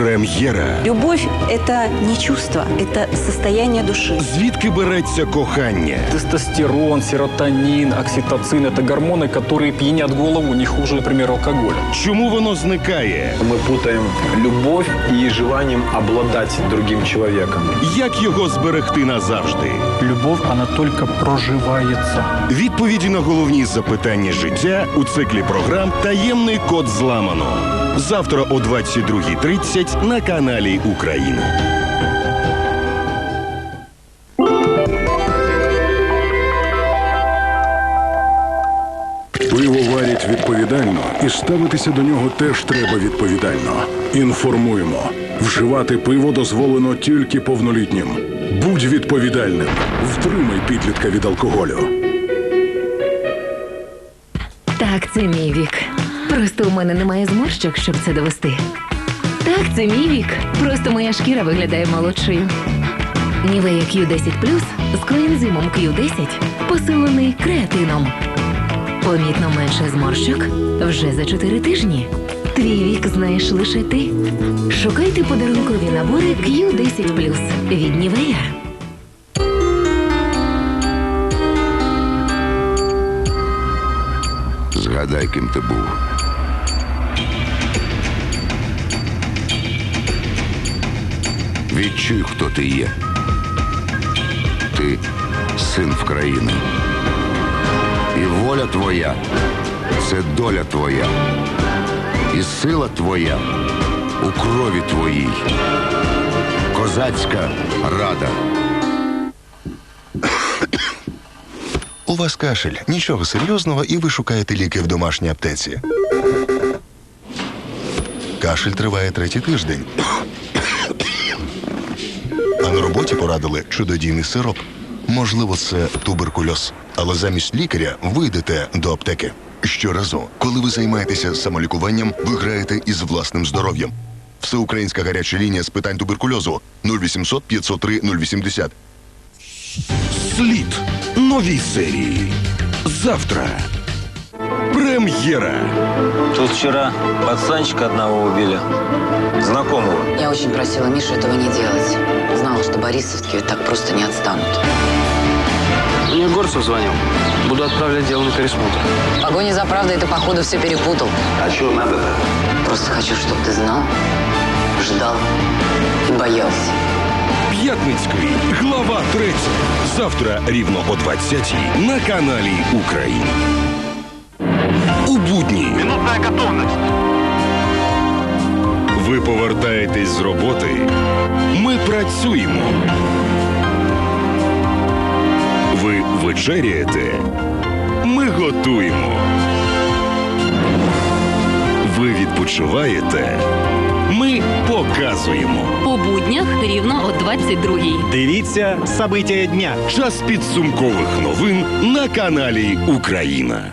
Прем'єра. Любовь – это не чувство, это состояние души. Звідки береться кохання? Тестостерон, серотонин, окситоцин – это гормоны, которые пьянят голову не хуже, например, алкоголя. Чому воно зникає? Мы путаем любовь и желанием обладать другим человеком. Як його зберегти назавжди? Любовь, она только проживается. Відповіді на головні запитання життя у циклі програм Таємний код зламано. Завтра о 22.30 на каналі Україна. Пиво варять відповідально, і ставитися до нього теж треба відповідально. Інформуємо. Вживати пиво дозволено тільки повнолітнім. Будь відповідальним. Втримай підлітка від алкоголю. Так, це мій вік. Просто у мене немає зморщок, щоб це довести. Так, це мій вік. Просто моя шкіра виглядає молодшою. Нівея Q10 з коензимом Q10 посилений креатином. Помітно менше зморщок вже за 4 тижні. Твій вік знаєш лише ти. Шукайте подарункові набори Q10 від Нівея. Згадай, ким ти був. Відчуй, хто ти є. Ти син в. І воля твоя це доля твоя. І сила твоя у крові твоїй. Козацька рада. У вас кашель, нічого серйозного, і ви шукаєте ліки в домашній аптеці. Кашель триває третій тиждень. А на роботі порадили чудодійний сироп. Можливо, це туберкульоз. Але замість лікаря ви йдете до аптеки. Щоразу, коли ви займаєтеся самолікуванням, ви граєте із власним здоров'ям. Всеукраїнська гаряча лінія з питань туберкульозу 0800 503 080. Слід. Нові серії. Завтра. Прем'єра. Тут вчера пацанчика одного убили. Знакомого. Я очень просила Мишу этого не делать. Знала, что Борисовские так просто не отстанут. Мне Горцев звонил. Буду отправлять дело на пересмотр. В погоне за правдой ты, походу, все перепутал. А что надо-то? Просто хочу, чтобы ты знал, ждал и боялся. П'ятницький. Глава 3. Завтра рівно о 20 на каналі Україна. Минутная готовность. Ви повертаєтесь з роботи. Ми працюємо. Ви вечеряєте. Ми готуємо. Ви відпочиваєте. Ми показуємо. По буднях рівно о 22-й. Дивіться события дня. Час підсумкових новин на каналі Україна.